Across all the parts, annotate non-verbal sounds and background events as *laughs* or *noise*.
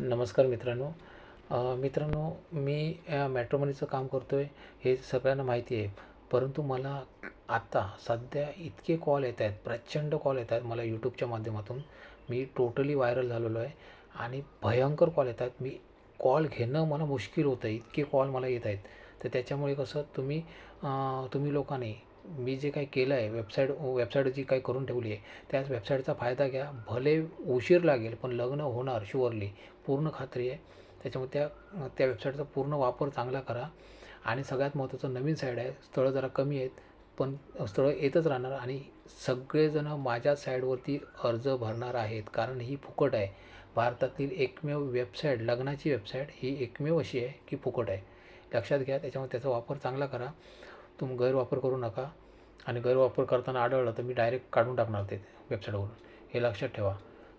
नमस्कार मित्रांनो. मित्रांनो मी मॅट्रोमनीचं काम करतो आहे हे सगळ्यांना माहिती आहे. परंतु मला आत्ता सध्या इतके कॉल येत आहेत प्रचंड कॉल येत आहेत मला यूट्यूबच्या माध्यमातून. मी टोटली व्हायरल झालेलो आहे आणि भयंकर कॉल येत आहेत. मी कॉल घेणं मला मुश्किल होतं आहे इतके कॉल मला येत आहेत. तर त्याच्यामुळे कसं तुम्ही तुम्ही लोकांनी मी जे काही केलं आहे वेबसाईट वेबसाईट जी काही करून ठेवली आहे त्याच वेबसाईटचा फायदा घ्या. भले उशीर लागेल पण लग्न होणार शुअरली पूर्ण खात्री आहे. त्याच्यामुळे त्या त्या वेबसाईटचा पूर्ण वापर चांगला करा. आणि सगळ्यात महत्त्वाचं नवीन साईड आहे. स्थळं जरा कमी आहेत पण स्थळं येतच राहणार आणि सगळेजणं माझ्या साईडवरती अर्ज भरणार आहेत. कारण ही फुकट आहे. भारतातील एकमेव वेबसाईट लग्नाची वेबसाईट ही एकमेव अशी आहे की फुकट आहे. लक्षात घ्या त्याच्यामुळे त्याचा वापर चांगला करा. तुम्ही गैरवापर करू नका. आणि गैरवापर करताना आढळलं तर मी डायरेक्ट काढून टाकणार ते वेबसाईटवरून हे लक्षात ठेवा.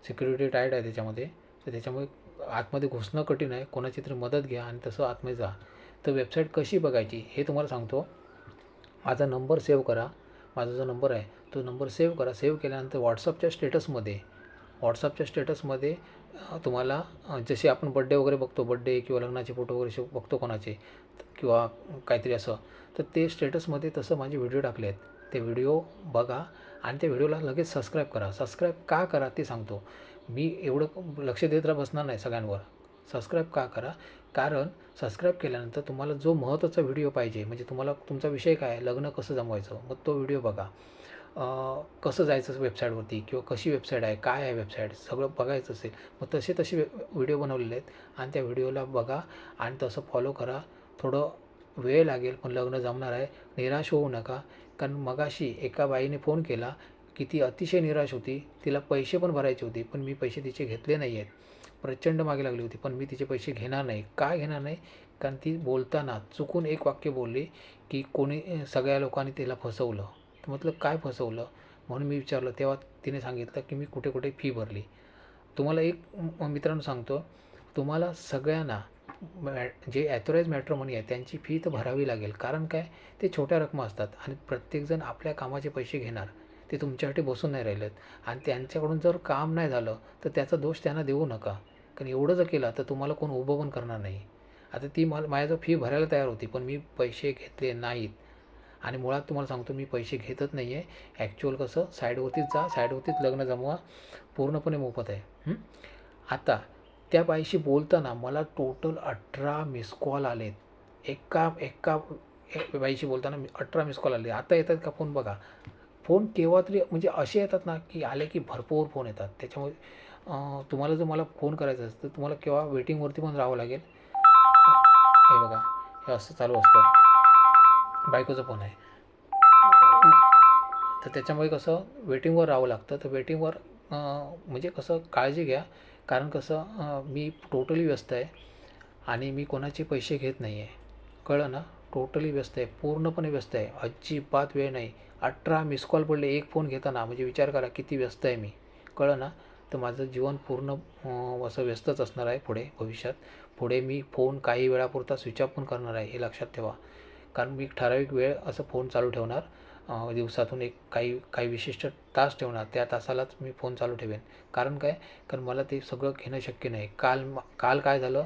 सिक्युरिटी टाईट आहे त्याच्यामध्ये. तर त्याच्यामुळे आतमध्ये घुसणं कठीण आहे. कोणाची तरी मदत घ्या आणि तसं आतमध्ये जा. तर वेबसाईट कशी बघायची हे तुम्हाला सांगतो. माझा नंबर सेव्ह करा. माझा जो नंबर आहे तो नंबर सेव्ह करा. सेव्ह केल्यानंतर व्हॉट्सअपच्या स्टेटसमध्ये व्हॉट्सअपच्या स्टेटसमध्ये तुम्हाला जसे आपण बड्डे वगैरे बघतो बड्डे किंवा लग्नाचे फोटो वगैरे बघतो कोणाचे किंवा काहीतरी असं तर ते स्टेटसमध्ये तसं माझे व्हिडिओ टाकले आहेत. ते व्हिडिओ बघा आणि त्या व्हिडिओला लगेच सबस्क्राईब करा. सबस्क्राईब का करा ते सांगतो. मी एवढं लक्ष देत राहा बसणार नाही सगळ्यांवर. सबस्क्राईब का करा? कारण सबस्क्राईब केल्यानंतर तुम्हाला जो महत्त्वाचा व्हिडिओ पाहिजे म्हणजे तुम्हाला तुमचा विषय काय लग्न कसं जमवायचं मग तो व्हिडिओ बघा. कसं जायचं वेबसाईटवरती किंवा कशी वेबसाईट आहे काय आहे वेबसाईट सगळं बघायचं असेल मग तसे तसे व्हिडिओ बनवलेले आहेत. आणि त्या व्हिडिओला बघा आणि तसं फॉलो करा. थोडं वेळ लागेल पण लग्न जमणार आहे. निराश होऊ नका. कारण मगाशी एका बाईने फोन केला की ती अतिशय निराश होती. तिला पैसे पण भरायचे होते पण मी पैसे तिचे घेतले नाही आहेत. प्रचंड मागे लागली होती पण मी तिचे पैसे घेणार नाही. काय घेणार नाही? कारण ती बोलताना चुकून एक वाक्य बोलली की कोणी सगळ्या लोकांनी तिला फसवलं. तर म्हटलं काय फसवलं म्हणून मी विचारलं. तेव्हा तिने सांगितलं की मी कुठे कुठे फी भरली. तुम्हाला एक मित्रांनो सांगतो. तुम्हाला सगळ्यांना मॅ जे ॲथोराईज मॅट्रोमनी आहे त्यांची फी तर भरावी लागेल. कारण काय? ते छोट्या रकमा असतात आणि प्रत्येकजण आपल्या कामाचे पैसे घेणार. ते तुमच्यासाठी बसून नाही राहिलेत. आणि त्यांच्याकडून जर काम नाही झालं तर त्याचा दोष त्यांना देऊ नका. कारण एवढं जर केलं तर तुम्हाला कोण उभं पण करणार नाही. आता ती मला माझ्या फी भरायला तयार होती पण मी पैसे घेतले नाहीत. आणि मुळात तुम्हाला सांगतो मी पैसे घेतच नाही आहे ॲक्च्युअल कसं साईडवरतीच जा साईडवरतीच लग्न जमवा. पूर्णपणे मोफत आहे. आता त्या बाईशी बोलताना मला टोटल अठरा मिस कॉल आलेत. एका एका बाईशी बोलताना मी अठरा मिस कॉल आले आता येतात का फोन बघा. फोन केव्हा तरी म्हणजे असे येतात ना की आले की भरपूर फोन येतात. त्याच्यामुळे तुम्हाला जर मला फोन करायचा असतं तर तुम्हाला केव्हा वेटिंगवरती पण राहावं लागेल. हे बघा हे असं चालू असतं. बायकोचा फोन आहे. तर त्याच्यामुळे कसं वेटिंगवर राहावं लागतं. तर वेटिंगवर म्हणजे कसं काळजी घ्या. कारण कसं मी टोटली व्यस्त आहे आणि मी कोणाचे पैसे घेत नाही आहे कळलं ना? टोटली व्यस्त आहे. पूर्णपणे व्यस्त आहे. अजिबात वेळ नाही. अठरा मिस कॉल पडले एक फोन घेताना. म्हणजे विचार करा किती व्यस्त आहे मी. कळलं ना? तर माझं जीवन पूर्ण असं व्यस्तच असणार आहे पुढे भविष्यात. पुढे मी फोन काही वेळापुरता स्विच ऑफ पण करणार आहे हे लक्षात ठेवा. कारण मी ठराविक वेळ असं फोन चालू ठेवणार. दिवसातून एक काही काही विशिष्ट तास ठेवणार. त्या तासालाच मी फोन चालू ठेवेन. कारण काय? कारण मला ते सगळं घेणं शक्य नाही. काल काल काय झालं?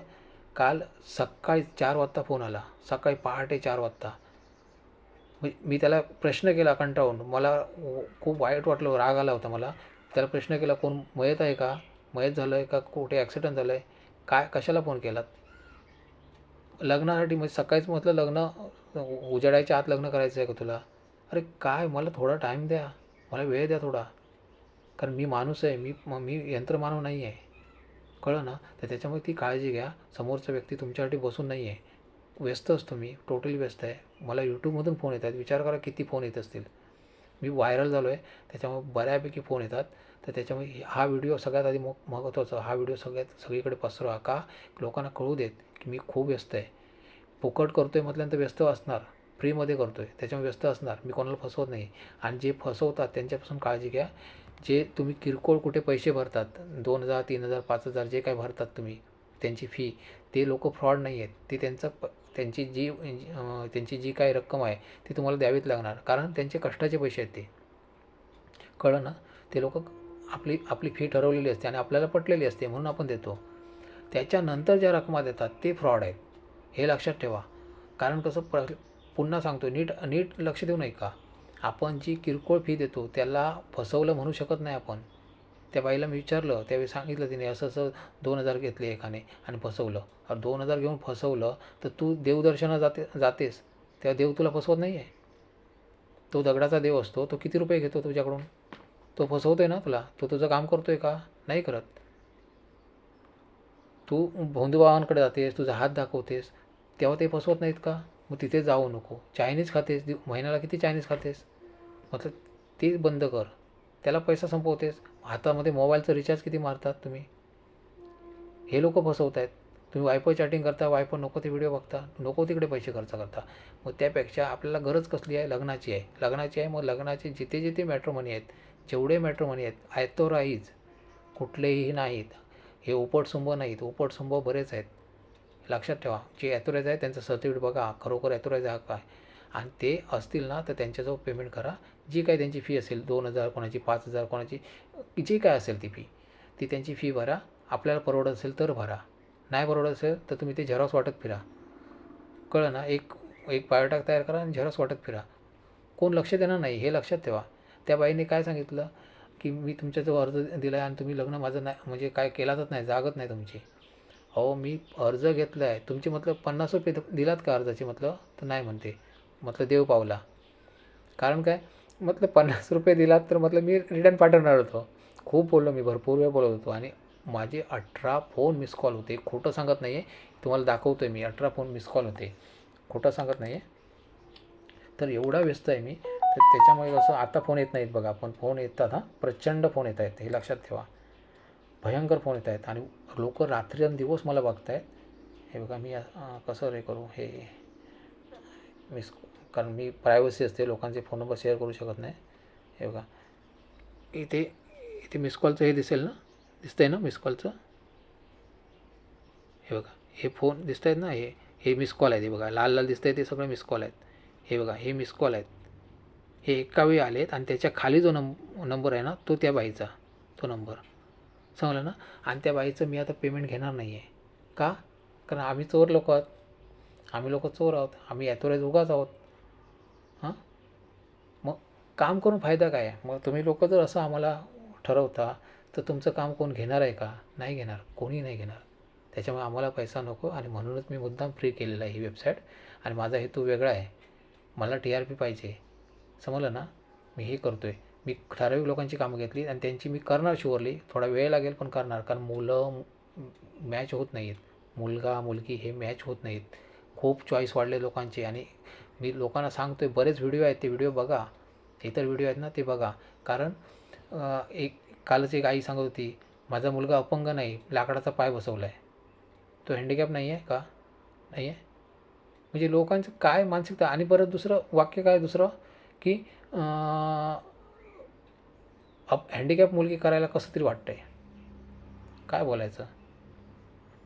काल सकाळी चार वाजता फोन आला. सकाळी पहाटे चार वाजता. मी त्याला प्रश्न केला कंटाळून. मला खूप वाईट वाटलं राग आला होता मला. त्याला प्रश्न केला कोण मयत आहे का? मयत झालं आहे का? कुठे ॲक्सिडेंट झालं आहे काय कशाला फोन केलात? लग्नासाठी म्हणजे सकाळीच म्हटलं लग्न उजाडायच्या आत लग्न करायचं आहे का तुला? अरे काय मला थोडा टाईम द्या. मला वेळ द्या थोडा. कारण मी माणूस आहे मी मी यंत्रमानव नाही आहे कळलं ना? तर त्याच्यामुळे ती काळजी घ्या. समोरचा व्यक्ती तुमच्यासाठी बसून नाही आहे व्यस्त असतो मी. टोटली व्यस्त आहे. मला यूट्यूबमधून फोन येतात. विचार करा किती फोन येत असतील. मी व्हायरल झालो आहे त्याच्यामुळे बऱ्यापैकी फोन येतात. तर त्याच्यामुळे हा व्हिडिओ सगळ्यात आधी मग महत्त्वाचा हा व्हिडिओ सगळ्यात सगळीकडे पसरवा. का? लोकांना कळू देत की मी खूप व्यस्त आहे. फुकट करतो आहे म्हटल्यानंतर व्यस्त असणार. फ्रीमध्ये करतो आहे त्याच्यामुळे व्यस्त असणार. मी कोणाला फसवत नाही. आणि जे फसवतात त्यांच्यापासून काळजी घ्या. जे तुम्ही किरकोळ कुठे पैसे भरतात. दोन हजार तीन हजार पाच हजार जे काय भरतात तुम्ही त्यांची फी ते लोक फ्रॉड नाही आहेत. ते त्यांचं प त्यांची जी त्यांची जी काही रक्कम आहे ती तुम्हाला द्यावीच लागणार. कारण त्यांचे कष्टाचे पैसे आहेत ते. कळलं ना? ते लोक आपली आपली फी ठरवलेली असते आणि आपल्याला पटलेली असते म्हणून आपण देतो. त्याच्यानंतर ज्या रकमा देतात ते फ्रॉड आहेत. हे लक्षात ठेवा. कारण कसं प्र पुन्हा सांगतो नीट नीट लक्ष देऊ नये का? आपण जी किरकोळ फी देतो त्याला फसवलं म्हणू शकत नाही आपण. त्या बाईला मी विचारलं त्यावेळी सांगितलं तिने असं असं दोन हजार घेतले एकाने आणि फसवलं. अरे दोन हजार घेऊन फसवलं तर तू देवदर्शना जाते जातेस. तेव्हा देव तुला फसवत नाही आहे तो दगडाचा देव असतो तो किती रुपये घेतो तुझ्याकडून? तो फसवतो आहे ना तुला? तो तुझं काम करतो आहे का? नाही करत. तू भोंदूबाबांकडे जातेस तुझा हात दाखवतेस तेव्हा ते फसवत नाहीत का? मग तिथे जाऊ नको. चायनीज खातेस दिव महिन्याला किती चायनीज खातेस? मतलब ते बंद कर. त्याला पैसा संपवतेस. हातामध्ये मोबाईलचं रिचार्ज किती मारतात तुम्ही? हे लोक फसवत आहेत तुम्ही वायफाय चॅटिंग करता वायफाय नको ते व्हिडिओ बघता नको तिकडे पैसे खर्च करता. मग त्यापेक्षा आपल्याला गरज कसली आहे? लग्नाची आहे. लग्नाची आहे मग लग्नाचे जिथे जिथे मॅट्रोमनी आहेत जेवढे मॅट्रोमनी आहेत ॲथोराईज कुठलेही नाहीत. हे उपटसुंभ नाहीत उपटसुंभ बरेच आहेत. लक्षात ठेवा जे ॲथोराईज आहे त्यांचं सर्टिफिकेट बघा खरोखर ॲथोराईज आहे काय? आणि ते असतील ना तर त्यांच्याजवळ पेमेंट करा. जी काय त्यांची फी असेल दोन हजार कोणाची पाच हजार कोणाची जी काय असेल ती फी ती त्यांची फी भरा. आपल्याला परवडत असेल तर भरा. नाही परवडत असेल तर तुम्ही ते झेरॉक्स वाटत फिरा. कळलं ना? एक एक बायोटाक तयार करा आणि झेरॉक्स वाटत फिरा. कोण लक्ष देणार नाही हे लक्षात ठेवा. त्या बाईने काय सांगितलं? की मी तुमच्याजवळ अर्ज दिला आहे आणि तुम्ही लग्न माझं नाही म्हणजे काय केलातच नाही जागत नाही तुमची. अहो मी अर्ज घेतला आहे तुमची मतलब पन्नास रुपये द- दिलात का अर्जाचे म्हटलं तर नाही म्हणते. म्हटलं देव पावला. कारण काय? म्हटलं पन्नास *laughs* रुपये दिलात तर म्हटलं मी रिटर्न पाठवणार होतो. खूप बोललो मी भरपूर वेळ बोलत होतो आणि माझे अठरा फोन मिस कॉल होते. खोटं सांगत नाही आहे तुम्हाला दाखवतो आहे मी अठरा फोन मिस कॉल होते. खोटं सांगत नाही आहे तर एवढा व्यस्त आहे मी. तर त्याच्यामुळे कसं आता फोन येत नाहीत बघा. पण फोन येतात हां. प्रचंड फोन येत आहेत. हे लक्षात ठेवा. भयंकर फोन येत आहेत. आणि लोक रात्रंदिवस मला बघत आहेत हे बघा मी कसं हे करू? हे मिस कारण मी प्रायव्हसी असते. लोकांचे फोन नंबर शेअर करू शकत नाही. हे बघा. इथे इथे मिस कॉलचं हे दिसेल ना? दिसतंय ना मिस कॉलचं हे बघा. हे फोन दिसत आहेत ना? हे हे मिस कॉल आहेत. हे बघा. लाल लाल दिसत आहे ते सगळे मिस कॉल आहेत. हे बघा. हे मिस कॉल आहेत. हे एका वेळी आलेत आणि त्याच्याखाली जो नंब नंबर आहे ना तो त्या बाईचा तो नंबर. समजलं ना? आणि त्या बाईचं मी आता पेमेंट घेणार नाही आहे का? कारण आम्ही चोर लोक आहोत. आम्ही लोक चोर आहोत. आम्ही ॲथोराईज उगाच आहोत. हां? मग काम करून फायदा काय आहे? मग तुम्ही लोक जर असं आम्हाला ठरवता तर तुमचं काम कोण घेणार आहे का? नाही घेणार. कोणी नाही घेणार. त्याच्यामुळे आम्हाला पैसा नको आणि म्हणूनच मी मुद्दाम फ्री केलेला आहे ही वेबसाईट आणि माझा हेतू वेगळा आहे. मला टी आर पी पाहिजे. समजलं ना? मी हे करतो आहे मी ठराविक लोकांची कामं घेतली आणि त्यांची मी करणार शुअरली थोडा वेळ लागेल पण करणार. कारण मुलं मॅच होत नाही आहेत मुलगा मुलगी हे मॅच होत नाहीत. खूप चॉईस वाढले लोकांचे आणि मी लोकांना सांगतो आहे बरेच व्हिडिओ आहेत. ते व्हिडिओ बघा. इतर व्हिडिओ आहेत ना ते बघा. कारण एक कालच एक आई सांगत होती माझा मुलगा अपंग नाही लाकडाचा पाय बसवला आहे तो हँडिकॅप नाही आहे का? नाही आहे म्हणजे लोकांचं काय मानसिकता? आणि परत दुसरं वाक्य काय? दुसरं? की अप हँडिकॅप मुलगी करायला कसं तरी वाटतं आहे काय बोलायचं?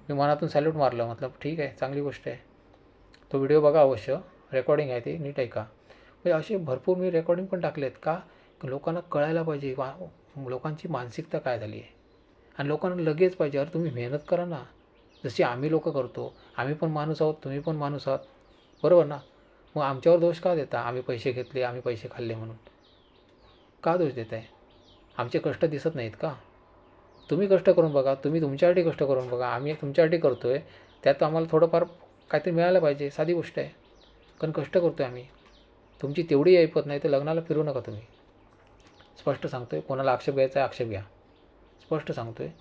मी मनातून सॅल्यूट मारलं मतलब ठीक आहे चांगली गोष्ट आहे. तो व्हिडिओ बघा अवश्य रेकॉर्डिंग आहे ते नीट ऐका. म्हणजे असे भरपूर मी रेकॉर्डिंग पण टाकले आहेत का लोकांना कळायला पाहिजे वा लोकांची मानसिकता काय झाली आहे? आणि लोकांना लगेच पाहिजे अरे तुम्ही मेहनत करा ना. जशी आम्ही लोक करतो आम्ही पण माणूस आहोत तुम्ही पण माणूस आहात. बरोबर ना? मग आमच्यावर दोष का देता? आम्ही पैसे घेतले आम्ही पैसे खाल्ले म्हणून. का दोष देत आहे आमचे कष्ट दिसत नाहीत का? तुम्ही कष्ट करून बघा तुम्ही तुमच्यासाठी कष्ट करून बघा. आम्ही तुमच्यासाठी करतो आहे त्यात आम्हाला थोडंफार काहीतरी मिळालं पाहिजे साधी गोष्ट आहे. कारण कष्ट करतो आहे आम्ही. तुमची तेवढी ऐपत नाही तर लग्नाला फिरू नका तुम्ही. स्पष्ट सांगतो आहे कोणाला आक्षेप घ्यायचा आहे आक्षेप घ्या. स्पष्ट सांगतो आहे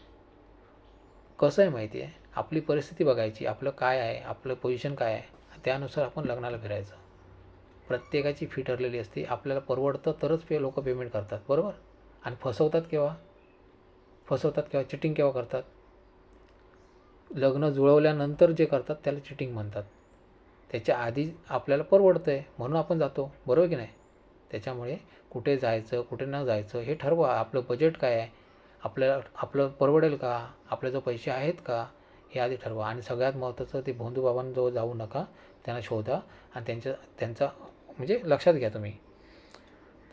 कसं आहे माहिती आहे? आपली परिस्थिती बघायची. आपलं काय आहे? आपलं पोझिशन काय आहे? त्यानुसार आपण लग्नाला फिरायचं. प्रत्येकाची फी ठरलेली असते. आपल्याला परवडतं तरच पे लोक पेमेंट करतात. बरोबर? आणि फसवतात केव्हा? फसवतात केव्हा? चिटिंग केव्हा करतात? लग्न जुळवल्यानंतर जे करतात त्याला चिटिंग म्हणतात. त्याच्या आधी आपल्याला परवडतं आहे म्हणून आपण जातो. बरोबर की नाही? त्याच्यामुळे कुठे जायचं कुठे न जायचं हे ठरवा. आपलं बजेट काय आहे? आपल्याला आपलं परवडेल का? आपल्याजवळ पैसे आहेत का? हे आधी ठरवा. आणि सगळ्यात महत्त्वाचं ते भोंदूबाबांजवळ जाऊ नका. त्यांना शोधा आणि त्यांच्या त्यांचा म्हणजे लक्षात घ्या तुम्ही.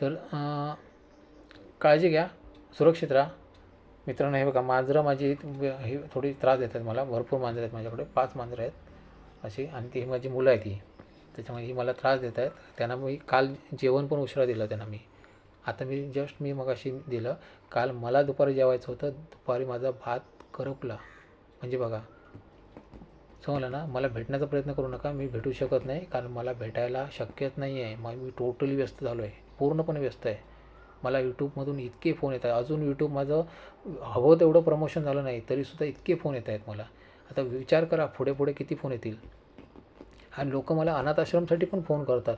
तर काळजी घ्या सुरक्षित राहा. मित्रांनो हे बघा मांजरं माझी हे थोडी त्रास देतात मला. भरपूर मांजरं आहेत माझ्याकडे. पाच मांजरं आहेत अशी. आणि ती माझी मुलं आहेत ती त्याच्यामुळे ही मला त्रास देत आहेत. त्यांना मी काल जेवण पण उशिरा दिलं त्यांना मी. आता मी जस्ट मी मगाशी दिलं. काल मला दुपारी जेवायचं होतं. दुपारी माझा भात करपला. म्हणजे बघा समजलं ना मला भेटण्याचा प्रयत्न करू नका मी भेटू शकत नाही कारण मला भेटायला शक्यच नाही आहे मग मी टोटली व्यस्त झालो आहे पूर्णपणे व्यस्त आहे. मला यूट्यूबमधून इतके फोन येत आहेत अजून यूट्यूब माझं हवं तेवढं प्रमोशन झालं नाही तरीसुद्धा इतके फोन येत आहेत मला. आता विचार करा पुढे पुढे किती फोन येतील. आणि लोक मला अनाथ आश्रमसाठी पण फोन करतात.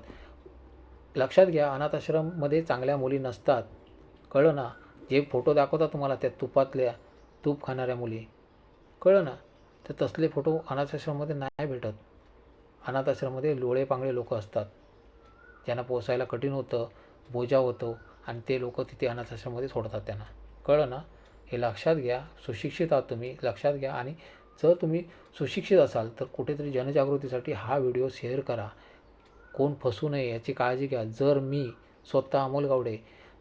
लक्षात घ्या अनाथ आश्रममध्ये चांगल्या मुली नसतात. कळलं ना? जे फोटो दाखवतात तुम्हाला त्या तुपातल्या तूप खाणाऱ्या मुली. कळलं ना तर तसले फोटो अनाथ आश्रममध्ये नाही भेटत. अनाथ आश्रममध्ये लोळे पांगळे लोक असतात. ज्यांना पोसायला कठीण होतं बोजा होतो आणि ते लोक तिथे अनाथाश्रममध्ये सोडतात त्यांना. कळलं ना? हे लक्षात घ्या सुशिक्षित आहात तुम्ही लक्षात घ्या आणि जर तुम्ही सुशिक्षित असाल तर कुठेतरी जनजागृतीसाठी हा व्हिडिओ शेअर करा. कोण फसू नये याची काळजी घ्या. जर मी स्वतः अमोल गावडे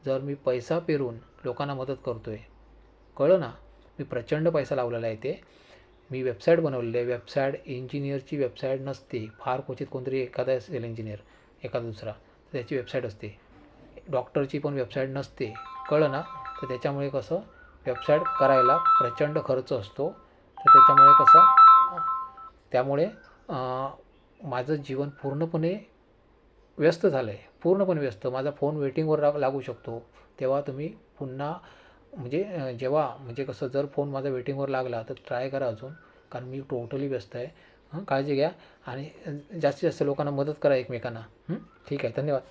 जर मी पैसा पेरून लोकांना मदत करतो आहे कळलं ना? मी प्रचंड पैसा लावलेला आहे ते मी वेबसाईट बनवलेली आहे. वेबसाईट इंजिनियरची वेबसाईट नसते. फार क्वचित कोणतरी एखादा असेल इंजिनियर एखादा दुसरा तर त्याची वेबसाईट असते. डॉक्टरची पण वेबसाईट नसते. कळलं ना? तर त्याच्यामुळे कसं? वेबसाईट करायला प्रचंड खर्च असतो. तर त्याच्यामुळे कसं? त्यामुळे माझं जीवन पूर्णपणे व्यस्त झालं आहे पूर्णपणे व्यस्त. माझा फोन वेटिंगवर लागू शकतो. तेव्हा तुम्ही पुन्हा म्हणजे जेव्हा म्हणजे कसं जर फोन माझा वेटिंगवर लागला तर ट्राय करा अजून कारण मी टोटली व्यस्त आहे. काळजी घ्या आणि जास्तीत जास्त लोकांना मदत करा एकमेकांना. ठीक आहे धन्यवाद.